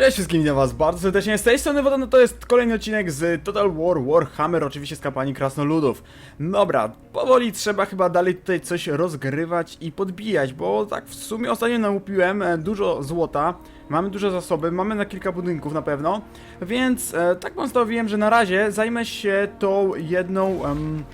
Cześć wszystkim, witam was bardzo serdecznie. Z tej strony Wodan, to jest kolejny odcinek z Total War Warhammer, oczywiście z kampanii Krasnoludów. Dobra, powoli trzeba chyba dalej tutaj coś rozgrywać i podbijać, bo tak w sumie ostatnio nałupiłem e, dużo złota, mamy duże zasoby, mamy na kilka budynków na pewno, więc e, tak postanowiłem, że na razie zajmę się tą jedną... em,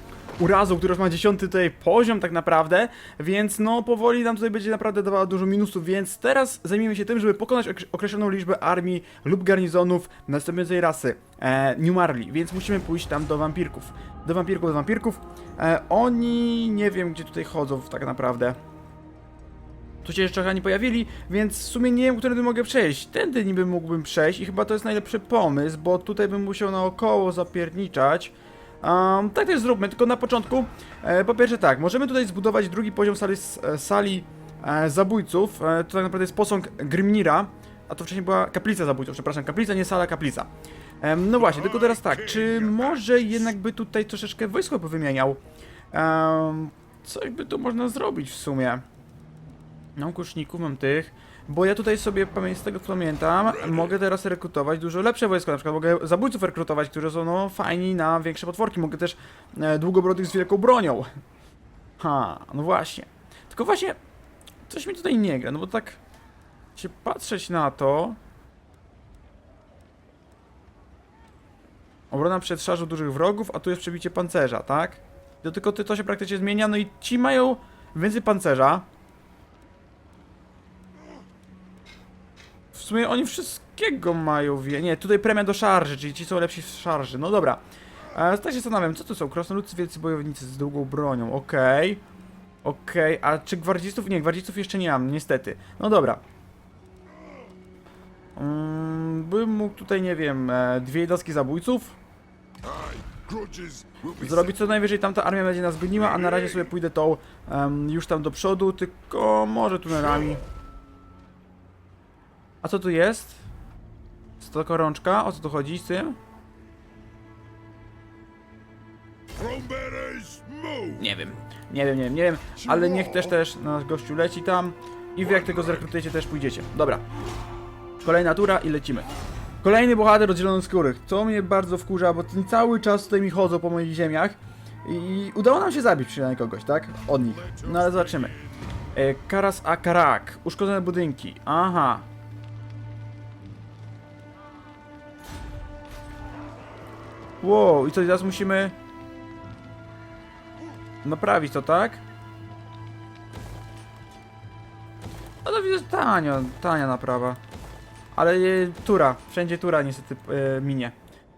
urazą, która już ma dziesiąty tutaj poziom tak naprawdę, więc no powoli nam tutaj będzie naprawdę dawała dużo minusów, więc teraz zajmijmy się tym, żeby pokonać okre- określoną liczbę armii lub garnizonów następującej rasy, e, New Marley, więc musimy pójść tam do wampirków. Do wampirków, do wampirków. E, oni nie wiem gdzie tutaj chodzą tak naprawdę. Tu się jeszcze nie pojawili, więc w sumie nie wiem, którędy mogę przejść. Tędy niby mógłbym przejść i chyba to jest najlepszy pomysł, bo tutaj bym musiał naokoło zapierniczać. Um, tak też zróbmy, tylko na początku, e, po pierwsze tak, możemy tutaj zbudować drugi poziom sali, e, sali e, zabójców, e, to tak naprawdę jest posąg Grimnira, a to wcześniej była kaplica zabójców, przepraszam, kaplica, nie sala, kaplica. Em, no właśnie, tylko teraz tak, czy może jednak by tutaj troszeczkę wojsko powymieniał? Um, coś by tu można zrobić w sumie. Mam kuszników, mam tych. Bo ja tutaj sobie, z tego co pamiętam, mogę teraz rekrutować dużo lepsze wojsko. Na przykład mogę zabójców rekrutować, którzy są no fajni na większe potworki. Mogę też e, długobrodych z wielką bronią. Ha, no właśnie. Tylko właśnie, coś mi tutaj nie gra, no bo tak się patrzeć na to... Obrona przed szarżą dużych wrogów, a tu jest przebicie pancerza, tak? To tylko ty- to się praktycznie zmienia, no i ci mają więcej pancerza. Sumie oni wszystkiego mają wie... Nie, tutaj premia do szarży, czyli ci są lepsi w szarży. No dobra. E, tak się zastanawiam, co to są? Krasnoludcy, wielcy bojownicy z długą bronią. Okej. Okej, a czy gwardzistów? Nie, gwardzistów jeszcze nie mam, niestety. No dobra. Mm, bym mógł tutaj, nie wiem, e, dwie jednostki zabójców zrobić. Co najwyżej tamta armia będzie nas goniła, a na razie sobie pójdę tą już tam do przodu, tylko może tunelami. A co tu jest? Stoko rączka? O co tu chodzi z tym? Nie wiem. Nie wiem, nie wiem, nie wiem, ale niech też też nasz gościu leci tam i wy jak tego zrekrutujecie też pójdziecie. Dobra. Kolejna tura i lecimy. Kolejny bohater od zielonoskórych. To mnie bardzo wkurza, bo ten cały czas tutaj mi chodzą po moich ziemiach i udało nam się zabić przynajmniej kogoś, tak? Od nich. No ale zobaczymy. E, Karas Akarak. Uszkodzone budynki. Aha. Wow, i co teraz musimy naprawić to, tak? No to widzę tania, tania naprawa. Ale e, tura, wszędzie tura niestety e, minie.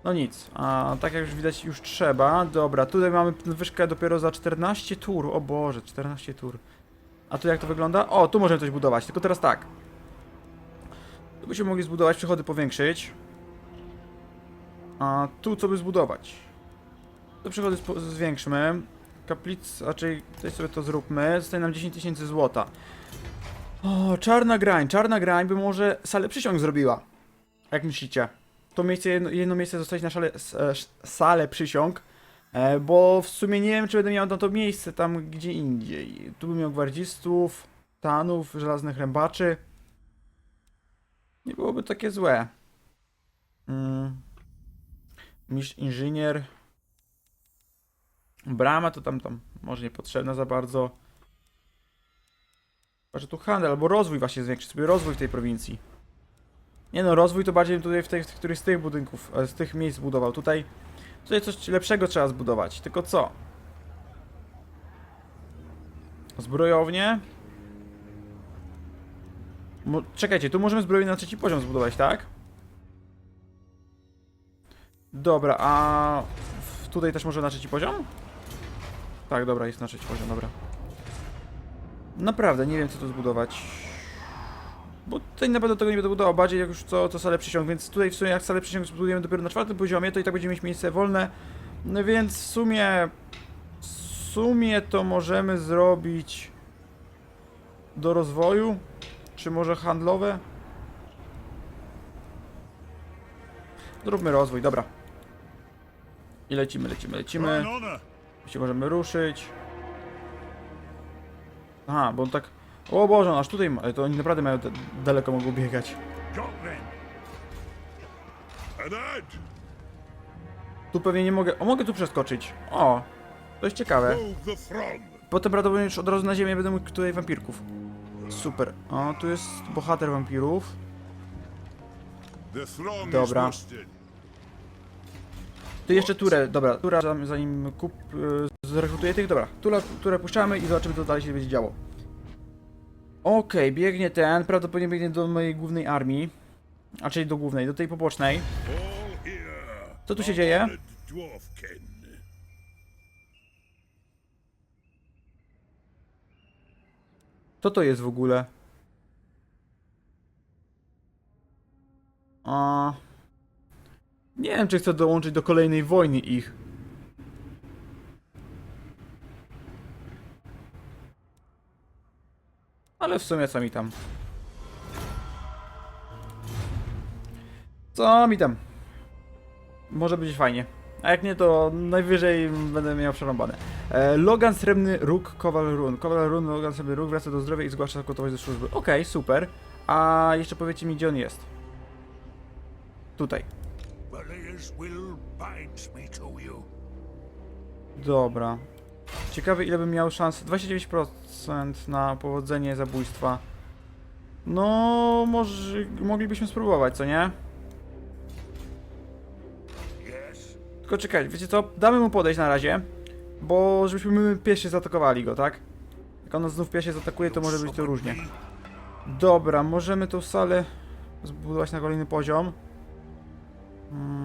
No nic, a tak jak już widać już trzeba. Dobra, tutaj mamy wyżkę dopiero za 14 tur. O Boże, 14 tur. A tu jak to wygląda? O, tu możemy coś budować, tylko teraz tak. Tu byśmy mogli zbudować, przychody powiększyć. A tu co by zbudować? Tu przychody zwiększmy. Kaplic, raczej tutaj sobie to zróbmy. Zostaje nam 10 tysięcy złota. O, czarna grań, czarna grań by może salę przysiąg zrobiła. Jak myślicie? To miejsce, jedno, jedno miejsce zostać na szale, e, salę przysiąg. E, bo w sumie nie wiem, czy będę miał na to miejsce tam gdzie indziej. Tu bym miał gwardzistów, tanów, żelaznych rębaczy. Nie byłoby takie złe. Mm. Mistrz inżynier. Brama to tam, tam może niepotrzebna za bardzo. Że tu handel albo rozwój właśnie zwiększyć sobie rozwój w tej prowincji. Nie no, rozwój to bardziej tutaj w, tej, w z tych budynków, e, z tych miejsc budował. Tutaj, tutaj coś lepszego trzeba zbudować. Tylko co? Zbrojownie. Mo czekajcie, tu możemy zbrojownię na trzeci poziom zbudować, tak? Dobra, a tutaj też może na trzeci poziom? Tak, dobra, jest na trzeci poziom, dobra. Naprawdę, nie wiem co tu zbudować. Bo tutaj na pewno tego nie będę budował, bardziej jak już co, co salę przysiąg, więc tutaj w sumie jak salę przysiąg zbudujemy dopiero na czwartym poziomie, to i tak będziemy mieć miejsce wolne. No więc w sumie... W sumie to możemy zrobić... Do rozwoju? Czy może handlowe? Zróbmy rozwój, dobra. I lecimy, lecimy, lecimy. Się możemy ruszyć. Aha, bo on tak... O Boże, on aż tutaj ma... To oni naprawdę mają... da- Daleko mogą biegać. Tu pewnie nie mogę... O, mogę tu przeskoczyć. O, to jest ciekawe. Potem prawdopodobnie już od razu na ziemię będę mógł tutaj wampirków. Super. O, tu jest bohater wampirów. Dobra. Tu jeszcze turę, dobra, tura zanim kup y, zrekrutuję tych, dobra, turę, turę puszczamy i zobaczymy co dalej się będzie działo. Okej, biegnie ten, prawdopodobnie biegnie do mojej głównej armii, a czyli do głównej, do tej pobocznej. Co tu się dzieje? Co to jest w ogóle? Nie wiem, czy chcę dołączyć do kolejnej wojny ich. Ale w sumie co mi tam? Co mi tam? Może być fajnie. A jak nie, to najwyżej będę miał przerąbane. E, Logan Srebrny Róg Kowal Run. Kowal Run, Logan Srebrny Róg wraca do zdrowia i zgłasza gotowość do służby. Okej, super. A jeszcze powiedzcie mi, gdzie on jest. Tutaj. Belial's will binds me to you. Dobra. Ciekawe ile bym miał szans. 29% na powodzenie zabójstwa. No, może moglibyśmy spróbować, co nie? Tylko czekaj, wiecie co? Damy mu podejść na razie, bo żebyśmy my pierwsi zaatakowali go, tak? Jak on znów pierwszy zaatakuje, to może być to różnie. Dobra, możemy tą salę zbudować na kolejny poziom. Mhm.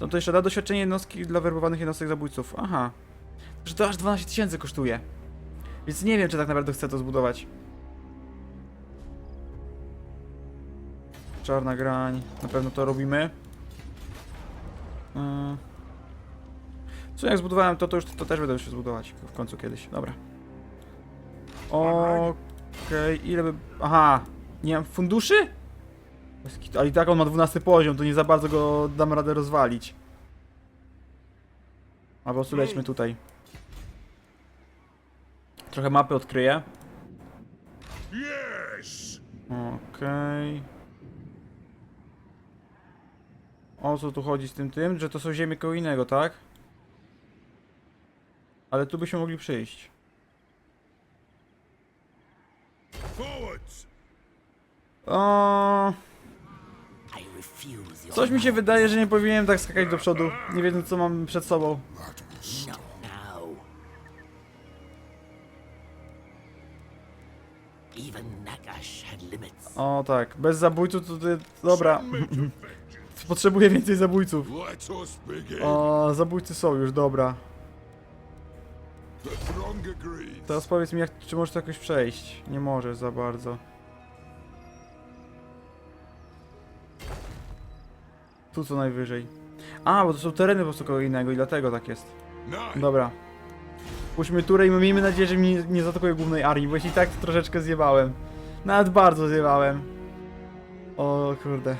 No to jeszcze da doświadczenie jednostki dla werbowanych jednostek zabójców. Aha. Że to aż 12 tysięcy kosztuje. Więc nie wiem, czy tak naprawdę chcę to zbudować. Czarna grań. Na pewno to robimy. Yy. Co jak zbudowałem to, to już to też będę się zbudować w końcu kiedyś. Dobra. Okej, ile by... Aha, nie mam funduszy? Ale i tak on ma 12 poziom, to nie za bardzo go dam radę rozwalić. A po prostu lećmy tutaj. Trochę mapy odkryję. Okej. O co tu chodzi z tym tym? Że to są ziemie koło innego, tak? Ale tu byśmy mogli przyjść. Forwards. O, coś mi się wydaje, że nie powinienem tak skakać do przodu, nie wiedząc co mam przed sobą. O tak, bez zabójców to ty... Dobra, potrzebuję więcej zabójców. O, zabójcy są już, dobra. Teraz powiedz mi, jak, czy możesz to jakoś przejść? Nie możesz za bardzo. Tu co najwyżej. A, bo to są tereny po prostu kogo innego i dlatego tak jest. Dobra. Puśćmy turę i miejmy nadzieję, że mi nie, nie zaatakuje głównej armii, bo jeśli tak, to troszeczkę zjebałem. Nawet bardzo zjebałem. O kurde.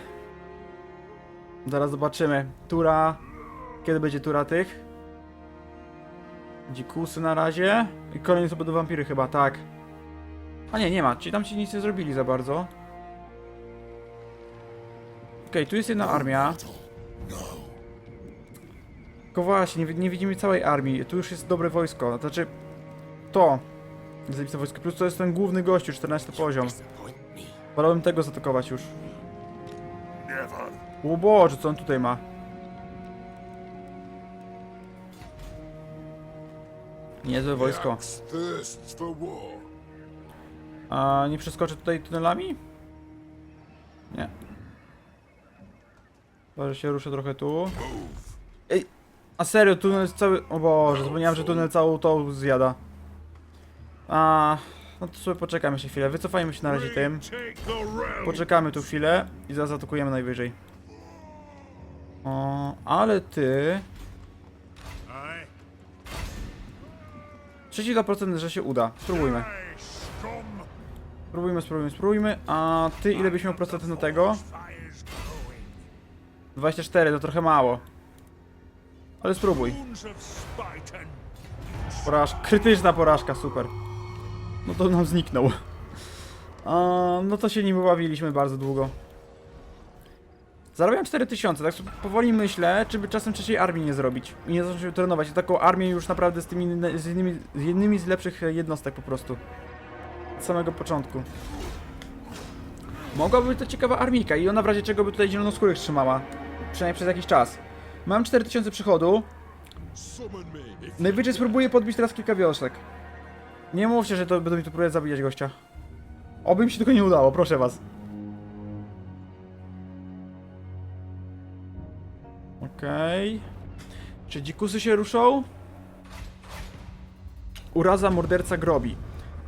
Zaraz zobaczymy. Tura... Kiedy będzie tura tych? Dzikusy na razie. I kolejne to będą wampiry chyba, tak. A nie, nie ma. Ci tam ci nic nie zrobili za bardzo. Okej, tu jest jedna armia. Tylko właśnie, nie, nie widzimy całej armii. Tu już jest dobre wojsko. Znaczy, to. Zajebiste wojsko. Plus to jest ten główny gościu, 14 poziom. Wolałbym tego zaatakować już. O Boże, co on tutaj ma? Niezłe wojsko. A nie przeskoczę tutaj tunelami? Nie. Że się ruszę trochę tu. Ej, a serio, tunel cały... O Boże, zapomniałem, że tunel całą tą zjada. A, no to sobie poczekamy jeszcze chwilę. Wycofajmy się na razie tym. Poczekamy tu chwilę i zaraz atakujemy najwyżej. O, ale ty... Aye. 32% że się uda. Spróbujmy. Spróbujmy, spróbujmy, spróbujmy. A ty ile byś miał procent na tego? Fire's growing. 24, to trochę mało. Ale spróbuj. Porażka, krytyczna porażka, super. No to nam zniknął. A, no to się nim bawiliśmy bardzo długo. Zarabiam 4000, tak powoli myślę, czy by czasem trzeciej armii nie zrobić. I nie zacząć trenować. Taką armię już naprawdę z tymi, z, innymi, z jednymi z lepszych jednostek po prostu. Od samego początku. Mogłaby być to ciekawa armijka i ona w razie czego by tutaj zielonoskórych trzymała. Przynajmniej przez jakiś czas. Mam 4000 przychodu. Najwyżej spróbuję podbić teraz kilka wiosek. Nie mówcie, że to będą mi tu próbować zabijać gościa. Oby mi się tylko nie udało, proszę was. Okej. Czy dzikusy się ruszą? Uraza morderca grobi.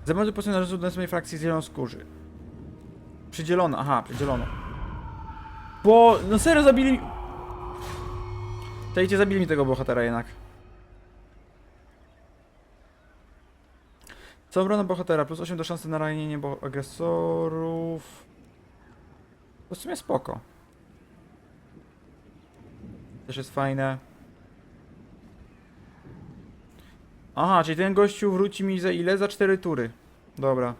Zamętu personażu do swojej frakcji zielonoskórzy. Przydzielono, aha, przydzielono. Bo, no serio zabili... Tejcie, zabili mi tego bohatera jednak. Co obrona bohatera? Plus 8 do szansy na ranienie bo agresorów. To w sumie spoko. Też jest fajne. Aha, czyli ten gościu wróci mi za ile? Za 4 tury. Dobra.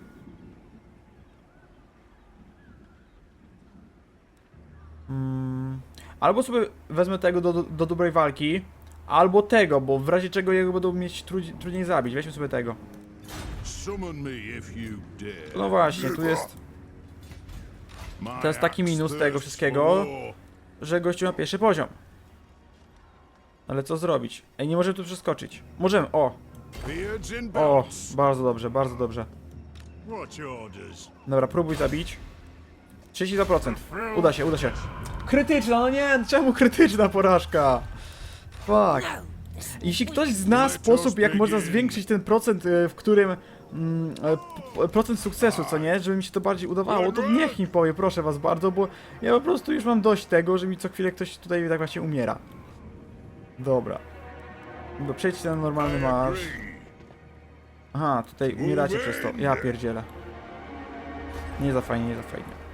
Mm. Albo sobie wezmę tego do, do, do dobrej walki, albo tego, bo w razie czego jego będą mieć trudniej, trudniej zabić. Weźmy sobie tego. No właśnie, tu jest, to jest taki minus tego wszystkiego. że gościu ma pierwszy poziom. Ale co zrobić? Ej, nie możemy tu przeskoczyć. Możemy, o, o, bardzo dobrze, bardzo dobrze. Dobra, próbuj zabić. 32%. Uda się, uda się. Krytyczna, no nie, czemu krytyczna porażka? Fuck. Jeśli ktoś zna sposób, jak można zwiększyć ten procent, e, w którym mm, e, procent sukcesu, co nie, żeby mi się to bardziej udawało, to niech mi powie, proszę was bardzo, bo ja po prostu już mam dość tego, że mi co chwilę ktoś tutaj tak właśnie umiera. Dobra. Dobra, przejdźcie na normalny marsz. Aha, tutaj umieracie przez to. Ja pierdzielę. Nie za fajnie, nie za fajnie.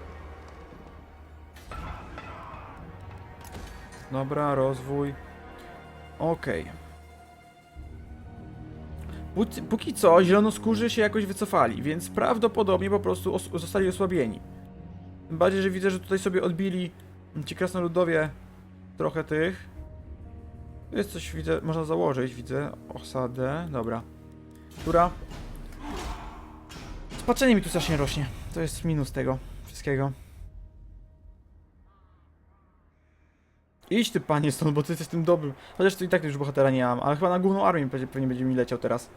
Dobra, rozwój. Okej. Póki- Póki co zielonoskórzy się jakoś wycofali, więc prawdopodobnie po prostu os zostali osłabieni. Tym bardziej, że widzę, że tutaj sobie odbili ci krasnoludowie trochę tych. Tu jest coś, widzę, można założyć, widzę. Osadę, dobra. Która? Spaczenie mi tu strasznie rośnie. To jest minus tego wszystkiego. Idź ty panie stąd, bo ty jesteś tym dobrym. Chociaż tu i tak już bohatera nie mam, ale chyba na główną armię pewnie, pewnie będzie mi leciał teraz.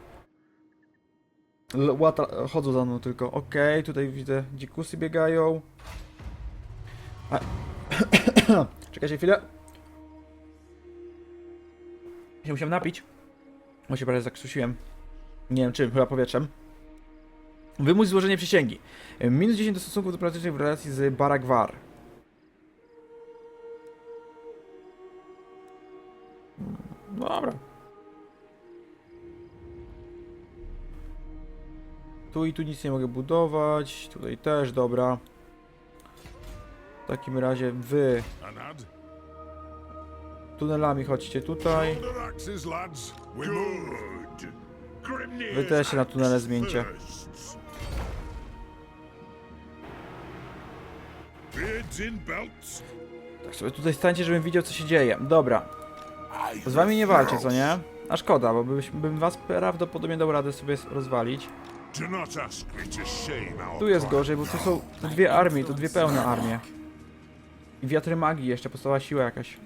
L łata, chodzą za mną tylko. Okej, tutaj widzę dzikusy biegają. A... Czekajcie chwilę. Musiałem napić. Bo się prawie zakrztusiłem. Nie wiem czym, chyba powietrzem. Wymuś złożenie przysięgi. Minus 10 do stosunków dyplomatycznych w relacji z Baragwar. Tu i tu nic nie mogę budować. Tutaj też, dobra. W takim razie wy tunelami chodźcie tutaj. Wy też się na tunele zmieńcie. Tak sobie tutaj stańcie, żebym widział co się dzieje. Dobra. Z wami nie walczę, co nie? A szkoda, bo byś, bym was prawdopodobnie dał radę sobie rozwalić. To Tu jest gorzej, bo tu są te dwie armie, to dwie pełne armie. I wiatry magii jeszcze, podstawowa siła jakaś.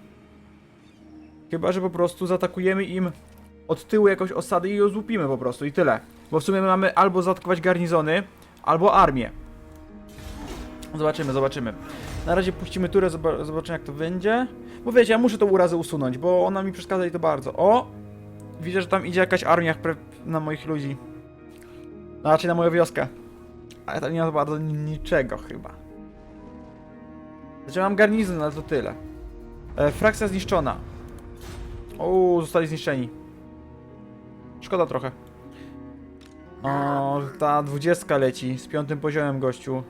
Chyba, że po prostu zaatakujemy im od tyłu jakąś osady i ją złupimy po prostu i tyle. Bo w sumie my mamy albo zaatakować garnizony, albo armię. Zobaczymy, zobaczymy. Na razie puścimy turę, zoba- zobaczymy jak to będzie. Bo wiecie, ja muszę tą urazę usunąć, bo ona mi przeszkadza i to bardzo. O! Widzę, że tam idzie jakaś armia na moich ludzi. Raczej na moją wioskę. Ale to nie ma bardzo ni- niczego chyba. Znaczy mam garnizon, ale to tyle. E, frakcja zniszczona. O, zostali zniszczeni. Szkoda trochę. O, ta dwudziestka leci z piątym poziomem gościu.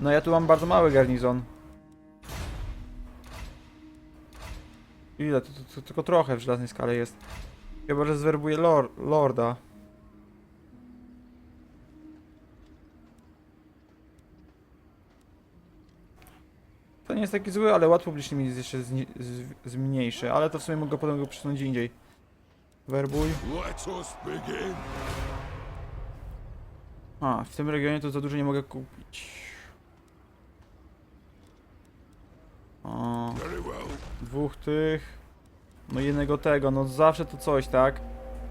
No ja tu mam bardzo mały garnizon. Ile? To, to, to tylko trochę w żelaznej skale jest. Chyba, że zwerbuję lor lorda. To nie jest taki zły, ale ład publiczny mi jest jeszcze zmniejszy, ale to w sumie mogę potem go przesunąć indziej. Werbuj. A, w tym regionie to za dużo nie mogę kupić. O, dwóch tych. No i jednego tego, no zawsze to coś, tak?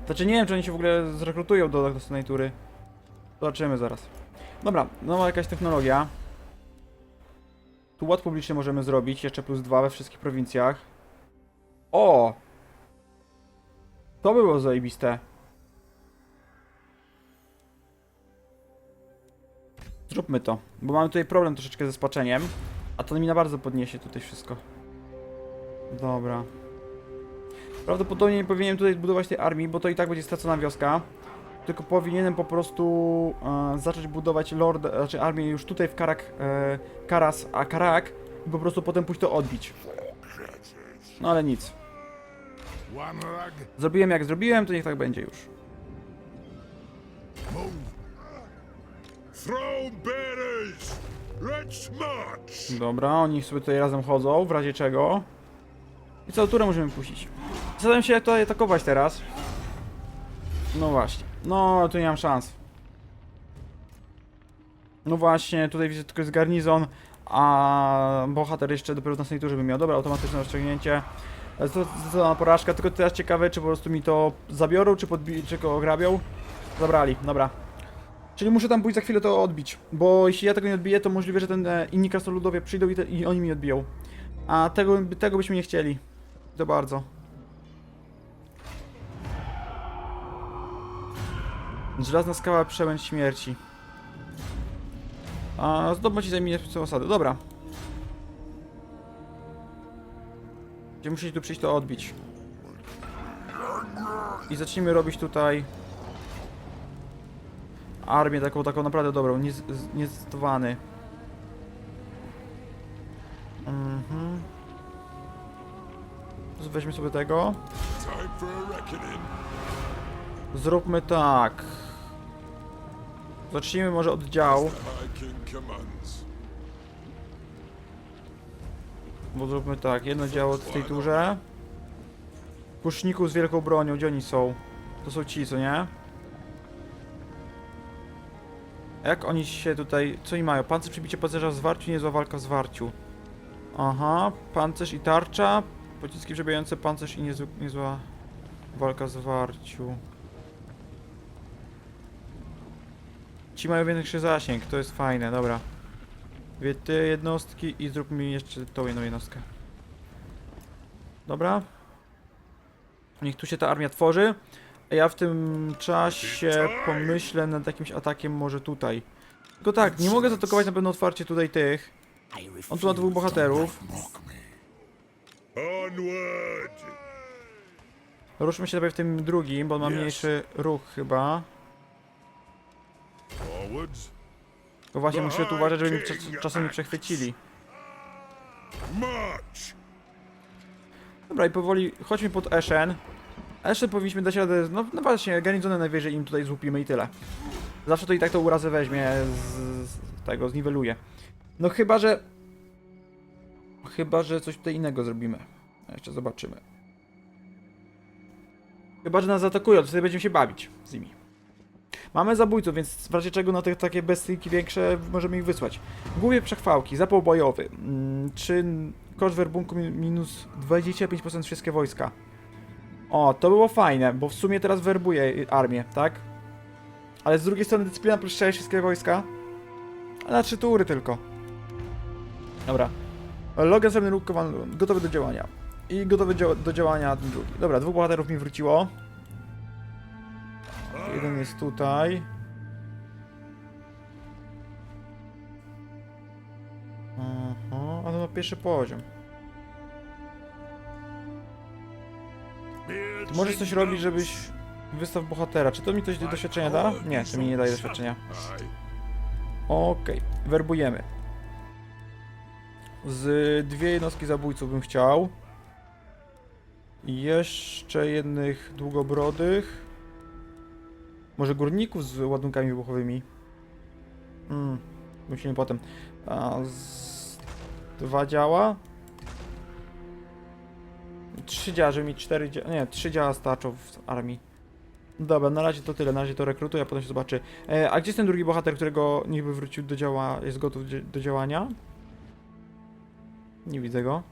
Znaczy nie wiem, czy oni się w ogóle zrekrutują do następnej tury. Zobaczymy zaraz. Dobra, nowa jakaś technologia. Tu ład publiczny możemy zrobić, jeszcze plus dwa we wszystkich prowincjach. O! To by było zajebiste. Zróbmy to, bo mamy tutaj problem troszeczkę ze spaczeniem, a to mi na bardzo podniesie tutaj wszystko. Dobra. Prawdopodobnie nie powinienem tutaj budować tej armii, bo to i tak będzie stracona wioska. Tylko powinienem po prostu e, zacząć budować lord, znaczy armię już tutaj w Karak, e, Karas, a Karak i po prostu potem pójść to odbić. No ale nic. Zrobiłem jak zrobiłem, to niech tak będzie już. Dobra, oni sobie tutaj razem chodzą, w razie czego. I co, turę możemy puścić. Zastanawiam się jak tutaj atakować teraz. No właśnie. No, tu nie mam szans. No właśnie, tutaj widzę tylko jest garnizon, a bohater jeszcze dopiero w następnej turze by miał. Dobra, automatyczne rozciągnięcie. Zdecydowana porażka, tylko teraz ciekawe, czy po prostu mi to zabiorą, czy, czy go ograbią. Zabrali, dobra. Czyli muszę tam pójść za chwilę to odbić, bo jeśli ja tego nie odbiję, to możliwe, że ten e, inni krasnoludowie przyjdą i, te, i oni mi odbiją. A tego, tego byśmy nie chcieli. To bardzo. Żelazna skała przełęcz śmierci. A zdobyć i zajmie osady. Dobra. Będziemy musieli tu przyjść to odbić. I zacznijmy robić tutaj armię taką, taką naprawdę dobrą, nie, niezdecydowany. Mhm. Weźmy sobie tego. Zróbmy tak. Zacznijmy może od działu, bo zróbmy tak, jedno działo w tej turze. Kuszników z wielką bronią, gdzie oni są? To są ci, co nie? Jak oni się tutaj, co oni mają? Pancerz, przybicie pancerza w zwarciu, niezła walka w zwarciu. Aha, pancerz i tarcza, pociski przebijające pancerz i niezły, niezła walka w zwarciu. Ci mają większy zasięg, to jest fajne, dobra. Dwie te jednostki i zrób mi jeszcze tą jedną jednostkę. Dobra. Niech tu się ta armia tworzy. A ja w tym czasie pomyślę nad jakimś atakiem może tutaj. Tylko tak, nie mogę zaatakować na pewno otwarcie tutaj tych. On tu ma dwóch bohaterów. Ruszmy się najpierw w tym drugim, bo on ma mniejszy ruch chyba. Tylko właśnie musimy tu uważać, żeby mi cza- czasem nie przechwycili. Dobra, i powoli chodźmy pod Eshen. Eshen powinniśmy dać radę, no, no właśnie, garnizony najwyżej im tutaj złupimy i tyle. Zawsze to i tak to urazę weźmie, z, z tego, zniweluje. No chyba, że... Chyba, że coś tutaj innego zrobimy. Jeszcze zobaczymy. Chyba, że nas zaatakują, to wtedy będziemy się bawić z nimi. Mamy zabójców, więc w razie czego na te takie bestyjki większe możemy ich wysłać. Głównie przechwałki, zapał bojowy. Mm, czy koszt werbunku mi- minus 25% wszystkie wojska. O, to było fajne, bo w sumie teraz werbuję armię, tak? Ale z drugiej strony dyscyplina plus 6 wszystkie wojska. Na 3 tury tylko. Dobra. Logan kowan- gotowy do działania. I gotowy do działania ten drugi. Dobra, dwóch bohaterów mi wróciło. Jeden jest tutaj. Aha, a to na pierwszy poziom. Ty możesz coś robić, żebyś wystaw bohatera. Czy to mi coś do doświadczenia da? Nie, to mi nie daje doświadczenia. Okej, werbujemy. Z dwie jednostki zabójców bym chciał. Jeszcze jednych długobrodych. Może górników z ładunkami wybuchowymi. Hmm, myślimy potem. A z Dwa działa. Trzy działa, żeby mieć cztery działa. Nie, trzy działa starczą w armii. Dobra, na razie to tyle, na razie to rekrutuję, a potem się zobaczy. E, a gdzie jest ten drugi bohater, którego niby wrócił do działa, jest gotów do działania? Nie widzę go.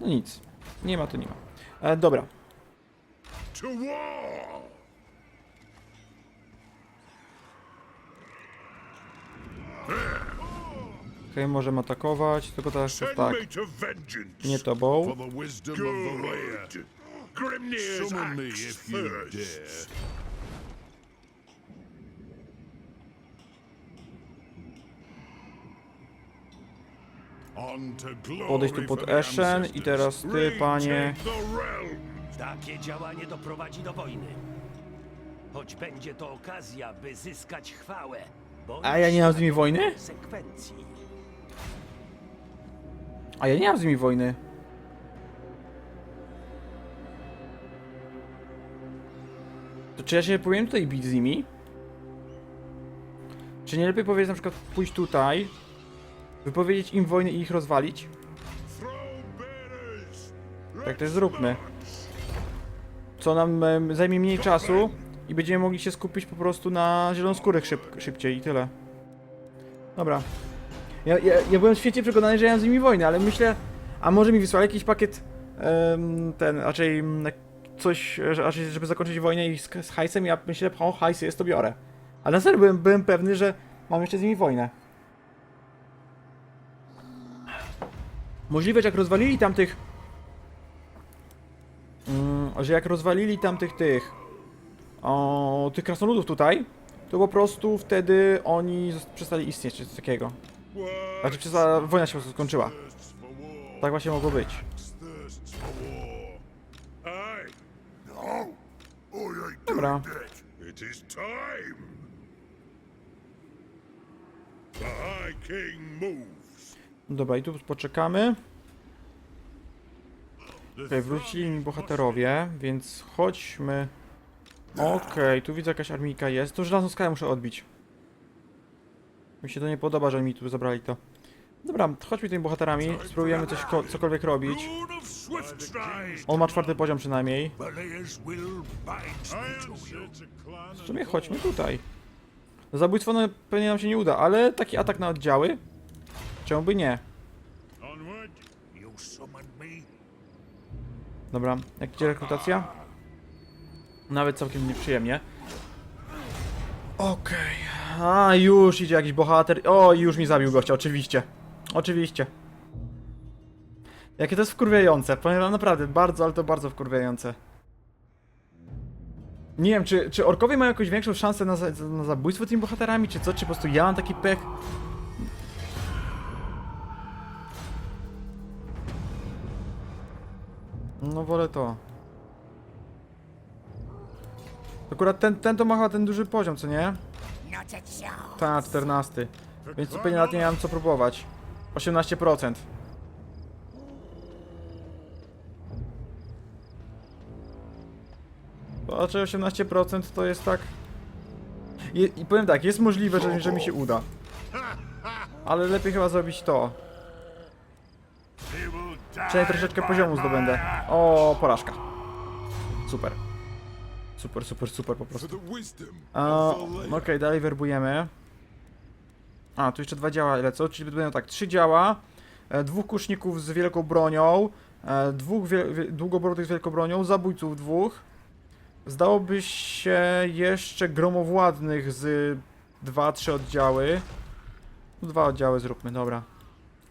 No nic. Nie ma, to nie ma. E, dobra. Okej, możemy atakować, tylko teraz tak. Nie tobą. Summon me axe if you first. dare. Podejdź tu pod Eshen i teraz ty, panie. Takie działanie doprowadzi do wojny. Choć będzie to okazja, by zyskać chwałę. A ja nie mam z nimi wojny? A ja nie mam z nimi wojny. To czy ja się powinien tutaj bić z nimi? Czy nie lepiej powiedzieć na przykład pójść tutaj, wypowiedzieć im wojnę i ich rozwalić? Tak też zróbmy. Co nam em, zajmie mniej czasu i będziemy mogli się skupić po prostu na zielonoskórych szyb szybciej i tyle. Dobra. Ja, ja, ja byłem świetnie przekonany, że ja mam z nimi wojnę, ale myślę, a może mi wysłali jakiś pakiet ten, raczej coś, żeby zakończyć wojnę i z, z hajsem, ja myślę, o hajsy jest to biorę. Ale na serio byłem, byłem pewny, że mam jeszcze z nimi wojnę. Możliwe, że jak rozwalili tamtych Mm, że jak rozwalili tamtych tych o, tych krasnoludów tutaj, to po prostu wtedy oni przestali istnieć, czy coś takiego. Znaczy, przestała, wojna się po prostu skończyła. Tak właśnie mogło być. Dobra. It is time. The High King moves. Dobra, i tu poczekamy. Okej, wrócili mi bohaterowie, więc chodźmy. Okej, tu widzę jakaś armijka jest. To żelazną skalę muszę odbić. Mi się to nie podoba, że mi tu zabrali to. Dobra, chodźmy tymi bohaterami, spróbujemy coś ko- cokolwiek robić. On ma czwarty poziom przynajmniej. W sumie chodźmy tutaj. Zabójstwo no, pewnie nam się nie uda, ale taki atak na oddziały? Czemu by nie? Dobra, jak idzie rekrutacja? Nawet całkiem nieprzyjemnie. Okej. A, już idzie jakiś bohater. O, już mi zabił gościa, oczywiście. Oczywiście. Jakie to jest wkurwiające. Powiem wam naprawdę, bardzo, ale to bardzo wkurwiające. Nie wiem, czy, czy orkowie mają jakąś większą szansę na, za, na zabójstwo tymi bohaterami, czy co? Czy po prostu ja mam taki pech? No wolę to. Akurat ten, ten to ma chyba ten duży poziom, co nie? Ta, 14. Więc zupełnie nawet nie miałem co próbować. 18%. To znaczy 18% to jest tak... I, I powiem tak, jest możliwe, że, że mi się uda. Ale lepiej chyba zrobić to. Przynajmniej troszeczkę poziomu zdobędę. O, porażka. Super. Super, super, super po prostu. A, Okej, layer. dalej werbujemy. A, tu jeszcze dwa działa lecą, czyli będą tak, trzy działa, e, dwóch kuszników z wielką bronią, e, dwóch wie, długoborotych z wielką bronią, zabójców dwóch. Zdałoby się jeszcze gromowładnych z dwa, trzy oddziały. No, Dwa oddziały zróbmy, dobra.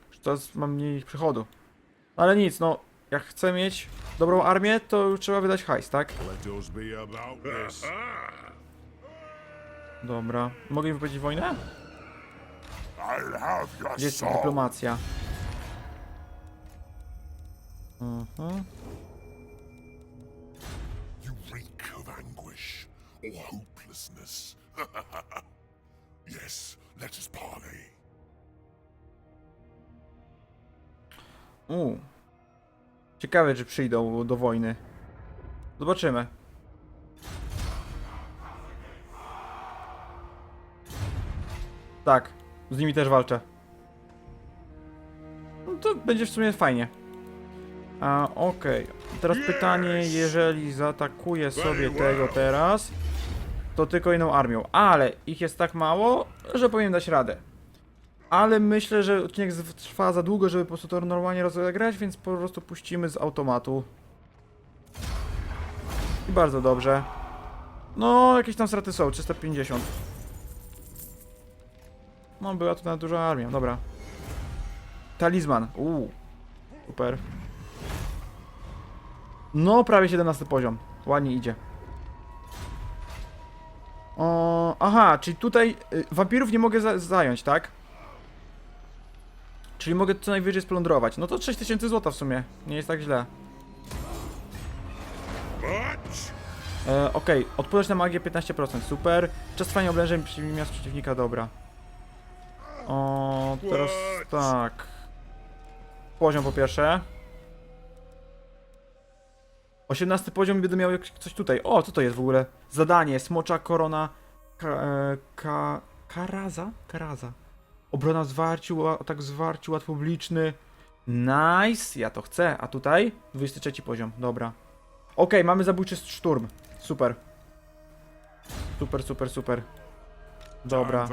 Już Teraz mam mniej przychodu. Ale nic, no, jak chcę mieć dobrą armię, to trzeba wydać hajs, tak? Dobra. Mogę im wypowiedzieć wojnę? Gdzie jest dyplomacja? Mhm. Or hopelessness. yes, let us parley. U. Ciekawe, czy przyjdą do wojny. Zobaczymy. Tak, z nimi też walczę. No to będzie w sumie fajnie. A, okej. Teraz pytanie, jeżeli zaatakuję sobie tego teraz, to tylko inną armią. Ale ich jest tak mało, że powinien dać radę. Ale myślę, że odcinek trwa za długo, żeby po prostu to normalnie rozegrać, więc po prostu puścimy z automatu. I bardzo dobrze. No, jakieś tam straty są, 350. No, była to na duża armia, dobra. Talizman, uuu. Super. No, prawie 17 poziom. Ładnie idzie. O, aha, czyli tutaj y, wampirów nie mogę za zająć, tak? Czyli mogę co najwyżej splądrować. No to 6000 zł w sumie. Nie jest tak źle. E, Okej, odporność na magię 15%, super. Czas trwania oblężeń miast przeciwnika, dobra. O, teraz tak. Poziom po pierwsze. 18 poziom będę miał coś tutaj. O, co to jest w ogóle? Zadanie, smocza korona ka, e, ka, Karaza? Karaza. Obrona w zwarciu, atak w zwarciu, ład publiczny. Nice, ja to chcę. A tutaj? 23 poziom, dobra. Okej, mamy zabójczy szturm. Super. Super, super, super. Dobra.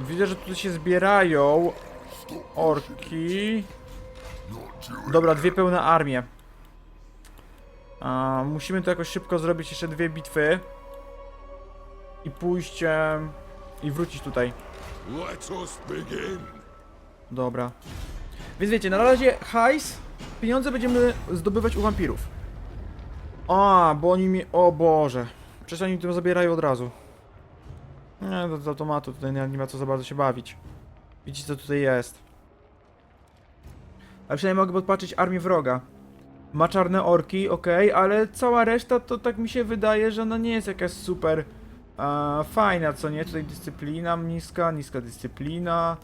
Widzę, że tutaj się zbierają orki. Dobra, dwie pełne armie. A, musimy to jakoś szybko zrobić jeszcze dwie bitwy. I pójść em, i wrócić tutaj. Dobra. Więc wiecie, na razie hajs, pieniądze będziemy zdobywać u wampirów. A, bo oni mi... O Boże. Przecież oni tym zabierają od razu. Nie, to z automatu, tutaj nie, nie ma co za bardzo się bawić. Widzicie, co tutaj jest. Ale przynajmniej mogę podpatrzeć armię wroga. Ma czarne orki, ok, ale cała reszta to tak mi się wydaje, że ona nie jest jakaś super e, fajna, co nie? Tutaj dyscyplina niska, niska dyscyplina.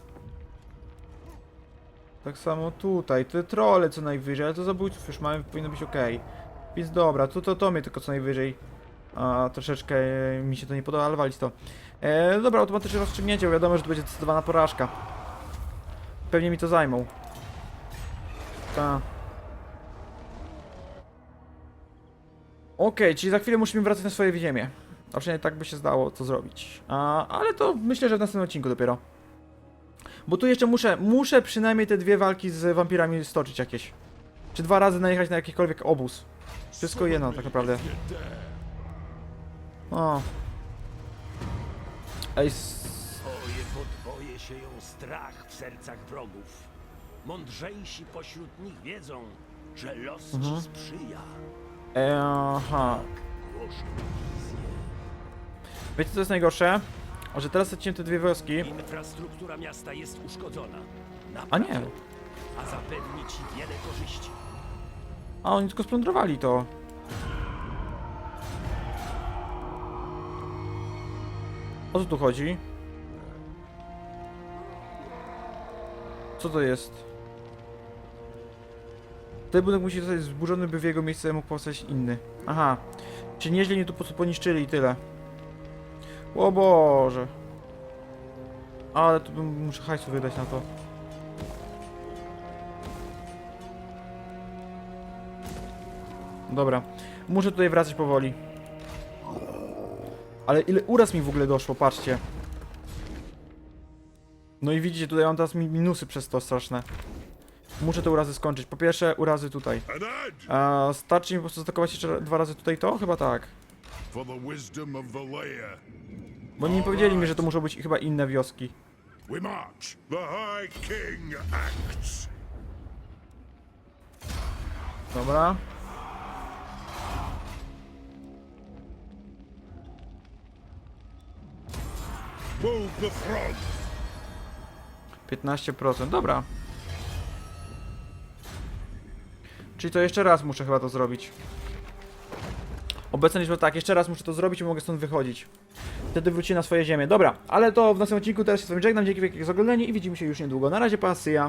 Tak samo tutaj, te trolle co najwyżej, ale to zabójców już mamy, powinno być ok. Więc dobra, to, to, to mnie tylko co najwyżej a, troszeczkę mi się to nie podoba, ale walić to. E, dobra, automatyczne rozstrzygnięcie, bo wiadomo, że to będzie zdecydowana porażka. Pewnie mi to zajmą. Ta. Okej, czyli za chwilę musimy wracać na swoje ziemię. A przynajmniej tak by się zdało to zrobić. A, ale to myślę, że w następnym odcinku dopiero. Bo tu jeszcze muszę, muszę przynajmniej te dwie walki z wampirami stoczyć jakieś. Czy dwa razy najechać na jakikolwiek obóz. Wszystko jedno tak naprawdę. O. Ej, s- Oje podwoje się ją strach w sercach wrogów. Mądrzejsi pośród nich wiedzą, że los ci sprzyja. E, aha. Wiecie co jest najgorsze? Że teraz straciłem te dwie wioski. Infrastruktura miasta jest uszkodzona. A nie. A zapewni ci wiele korzyści. A oni tylko splądrowali to. O co tu chodzi? Co to jest? Ten budynek musi zostać zburzony, by w jego miejsce mógł powstać inny. Aha. Czy nieźle mnie tu po prostu poniszczyli i tyle. O Boże. Ale tu muszę hajsu wydać na to. Dobra. Muszę tutaj wracać powoli. Ale ile uraz mi w ogóle doszło, patrzcie. No i widzicie, tutaj mam teraz mi- minusy przez to straszne. Muszę te urazy skończyć. Po pierwsze, urazy tutaj. A, starczy mi po prostu zaatakować jeszcze dwa razy tutaj to? Chyba tak. Bo nie powiedzieli mi, że to muszą być chyba inne wioski. Dobra. Move the front. 15%, dobra. Czyli to jeszcze raz muszę chyba to zrobić. Obecna liczba tak, jeszcze raz muszę to zrobić i mogę stąd wychodzić. Wtedy wróci na swoje ziemię. Dobra, ale to w następnym odcinku teraz się z wami żegnam. Dzięki wielkie za oglądanie i widzimy się już niedługo. Na razie, pasja.